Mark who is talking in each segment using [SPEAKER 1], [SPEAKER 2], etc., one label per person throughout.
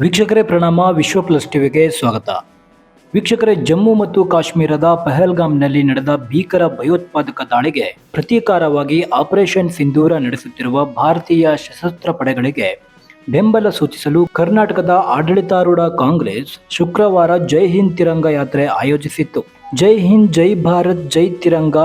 [SPEAKER 1] ವೀಕ್ಷಕರೇ ಪ್ರಣಾಮ, ವಿಶ್ವ ಪ್ಲಸ್ ಟಿವಿಗೆ ಸ್ವಾಗತ. ವೀಕ್ಷಕರೇ, ಜಮ್ಮು ಮತ್ತು ಕಾಶ್ಮೀರದ ಪಹಲ್ಗಾಮ್ನಲ್ಲಿ ನಡೆದ ಭೀಕರ ಭಯೋತ್ಪಾದಕ ದಾಳಿಗೆ ಪ್ರತೀಕಾರವಾಗಿ ಆಪರೇಷನ್ ಸಿಂಧೂರ ನಡೆಸುತ್ತಿರುವ ಭಾರತೀಯ ಸಶಸ್ತ್ರ ಪಡೆಗಳಿಗೆ ಬೆಂಬಲ ಸೂಚಿಸಲು ಕರ್ನಾಟಕದ ಆಡಳಿತಾರೂಢ ಕಾಂಗ್ರೆಸ್ ಶುಕ್ರವಾರ ಜೈ ಹಿಂದ್ ತಿರಂಗ ಯಾತ್ರೆ ಆಯೋಜಿಸಿತ್ತು. ಜೈ ಹಿಂದ್, ಜೈ ಭಾರತ್, ಜೈ ತಿರಂಗ,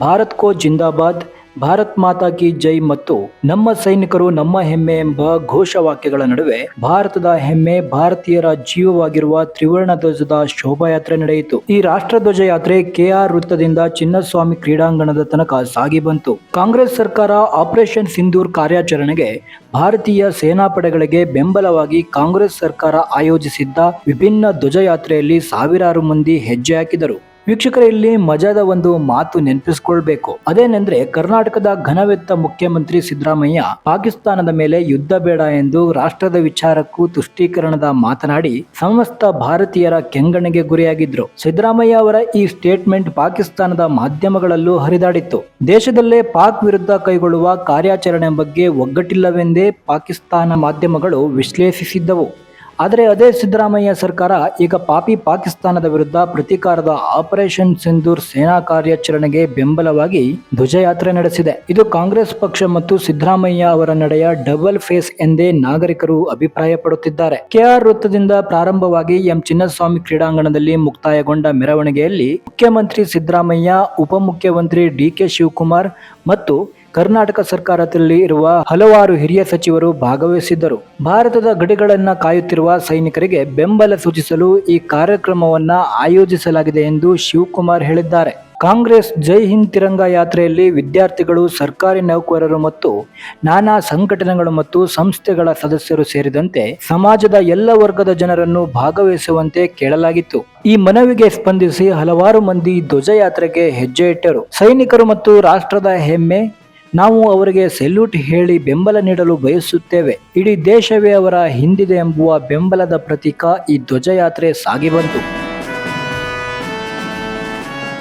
[SPEAKER 1] ಭಾರತ್ ಕೋ ಜಿಂದಾಬಾದ್ ಭಾರತ್ ಮಾತಾ ಕಿ ಜೈ ಮತ್ತು ನಮ್ಮ ಸೈನಿಕರು ನಮ್ಮ ಹೆಮ್ಮೆ ಎಂಬ ಘೋಷವಾಕ್ಯಗಳ ನಡುವೆ ಭಾರತದ ಹೆಮ್ಮೆ ಭಾರತೀಯರ ಜೀವವಾಗಿರುವ ತ್ರಿವರ್ಣ ಧ್ವಜದ ಶೋಭಾಯಾತ್ರೆ ನಡೆಯಿತು. ಈ ರಾಷ್ಟ್ರಧ್ವಜ ಯಾತ್ರೆ ಕೆಆರ್ ವೃತ್ತದಿಂದ ಚಿನ್ನಸ್ವಾಮಿ ಕ್ರೀಡಾಂಗಣದ ತನಕ ಸಾಗಿ ಬಂತು. ಕಾಂಗ್ರೆಸ್ ಸರ್ಕಾರ ಆಪರೇಷನ್ ಸಿಂಧೂರ್ ಕಾರ್ಯಾಚರಣೆಗೆ ಭಾರತೀಯ ಸೇನಾಪಡೆಗಳಿಗೆ ಬೆಂಬಲವಾಗಿ ಕಾಂಗ್ರೆಸ್ ಸರ್ಕಾರ ಆಯೋಜಿಸಿದ್ದ ವಿಭಿನ್ನ ಧ್ವಜಯಾತ್ರೆಯಲ್ಲಿ ಸಾವಿರಾರು ಮಂದಿ ಹೆಜ್ಜೆ ಹಾಕಿದರು. ವೀಕ್ಷಕರ, ಇಲ್ಲಿ ಮಜಾದ ಒಂದು ಮಾತು ನೆನಪಿಸಿಕೊಳ್ಬೇಕು. ಅದೇನೆಂದ್ರೆ, ಕರ್ನಾಟಕದ ಘನವೆತ್ತ ಮುಖ್ಯಮಂತ್ರಿ ಸಿದ್ದರಾಮಯ್ಯ ಪಾಕಿಸ್ತಾನದ ಮೇಲೆ ಯುದ್ಧ ಬೇಡ ಎಂದು ರಾಷ್ಟ್ರದ ವಿಚಾರಕ್ಕೂ ತುಷ್ಟೀಕರಣದ ಮಾತನಾಡಿ ಸಮಸ್ತ ಭಾರತೀಯರ ಕೆಂಗಣಿಗೆ ಗುರಿಯಾಗಿದ್ರು. ಸಿದ್ದರಾಮಯ್ಯ ಅವರ ಈ ಸ್ಟೇಟ್ಮೆಂಟ್ ಪಾಕಿಸ್ತಾನದ ಮಾಧ್ಯಮಗಳಲ್ಲೂ ಹರಿದಾಡಿತ್ತು. ದೇಶದಲ್ಲೇ ಪಾಕ್ ವಿರುದ್ಧ ಕೈಗೊಳ್ಳುವ ಕಾರ್ಯಾಚರಣೆ ಬಗ್ಗೆ ಒಗ್ಗಟ್ಟಿಲ್ಲವೆಂದೇ ಪಾಕಿಸ್ತಾನ ಮಾಧ್ಯಮಗಳು ವಿಶ್ಲೇಷಿಸಿದ್ದವು. ಆದರೆ ಅದೇ ಸಿದ್ದರಾಮಯ್ಯ ಸರ್ಕಾರ ಈಗ ಪಾಪಿ ಪಾಕಿಸ್ತಾನದ ವಿರುದ್ಧ ಪ್ರತೀಕಾರದ ಆಪರೇಷನ್ ಸಿಂಧೂರ್ ಸೇನಾ ಕಾರ್ಯಾಚರಣೆಗೆ ಬೆಂಬಲವಾಗಿ ಧ್ವಜಯಾತ್ರೆ ನಡೆಸಿದೆ. ಇದು ಕಾಂಗ್ರೆಸ್ ಪಕ್ಷ ಮತ್ತು ಸಿದ್ದರಾಮಯ್ಯ ಅವರ ನಡೆಯ ಡಬಲ್ ಫೇಸ್ ಎಂದೇ ನಾಗರಿಕರು ಅಭಿಪ್ರಾಯಪಡುತ್ತಿದ್ದಾರೆ. ಕೆಆರ್ ವೃತ್ತದಿಂದ ಪ್ರಾರಂಭವಾಗಿ ಎಂ ಚಿನ್ನಸ್ವಾಮಿ ಕ್ರೀಡಾಂಗಣದಲ್ಲಿ ಮುಕ್ತಾಯಗೊಂಡ ಮೆರವಣಿಗೆಯಲ್ಲಿ ಮುಖ್ಯಮಂತ್ರಿ ಸಿದ್ದರಾಮಯ್ಯ, ಉಪಮುಖ್ಯಮಂತ್ರಿ ಡಿಕೆ ಶಿವಕುಮಾರ್ ಮತ್ತು ಕರ್ನಾಟಕ ಸರ್ಕಾರದಲ್ಲಿ ಇರುವ ಹಲವಾರು ಹಿರಿಯ ಸಚಿವರು ಭಾಗವಹಿಸಿದ್ದರು. ಭಾರತದ ಗಡಿಗಳನ್ನ ಕಾಯುತ್ತಿರುವ ಸೈನಿಕರಿಗೆ ಬೆಂಬಲ ಸೂಚಿಸಲು ಈ ಕಾರ್ಯಕ್ರಮವನ್ನ ಆಯೋಜಿಸಲಾಗಿದೆ ಎಂದು ಶಿವಕುಮಾರ್ ಹೇಳಿದ್ದಾರೆ. ಕಾಂಗ್ರೆಸ್ ಜೈ ಹಿಂದ್ ತಿರಂಗ ಯಾತ್ರೆಯಲ್ಲಿ ವಿದ್ಯಾರ್ಥಿಗಳು, ಸರ್ಕಾರಿ ನೌಕರರು ಮತ್ತು ನಾನಾ ಸಂಘಟನೆಗಳು ಮತ್ತು ಸಂಸ್ಥೆಗಳ ಸದಸ್ಯರು ಸೇರಿದಂತೆ ಸಮಾಜದ ಎಲ್ಲ ವರ್ಗದ ಜನರನ್ನು ಭಾಗವಹಿಸುವಂತೆ ಕೇಳಲಾಗಿತ್ತು. ಈ ಮನವಿಗೆ ಸ್ಪಂದಿಸಿ ಹಲವಾರು ಮಂದಿ ಧ್ವಜಯಾತ್ರೆಗೆ ಹೆಜ್ಜೆ ಇಟ್ಟರು. ಸೈನಿಕರು ಮತ್ತು ರಾಷ್ಟ್ರದ ಹೆಮ್ಮೆ ನಾವು ಅವರಿಗೆ ಸೆಲ್ಯೂಟ್ ಹೇಳಿ ಬೆಂಬಲ ನೀಡಲು ಬಯಸುತ್ತೇವೆ. ಇಡೀ ದೇಶವೇ ಅವರ ಹಿಂದಿದೆ ಎಂಬುವ ಬೆಂಬಲದ ಪ್ರತೀಕ ಈ ಧ್ವಜಯಾತ್ರೆ ಸಾಗಿ ಬಂತು.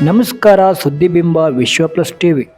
[SPEAKER 1] ನಮಸ್ಕಾರ ಸುದ್ದಿಬಿಂಬ ವಿಶ್ವ ಪ್ಲಸ್ ಟಿವಿ.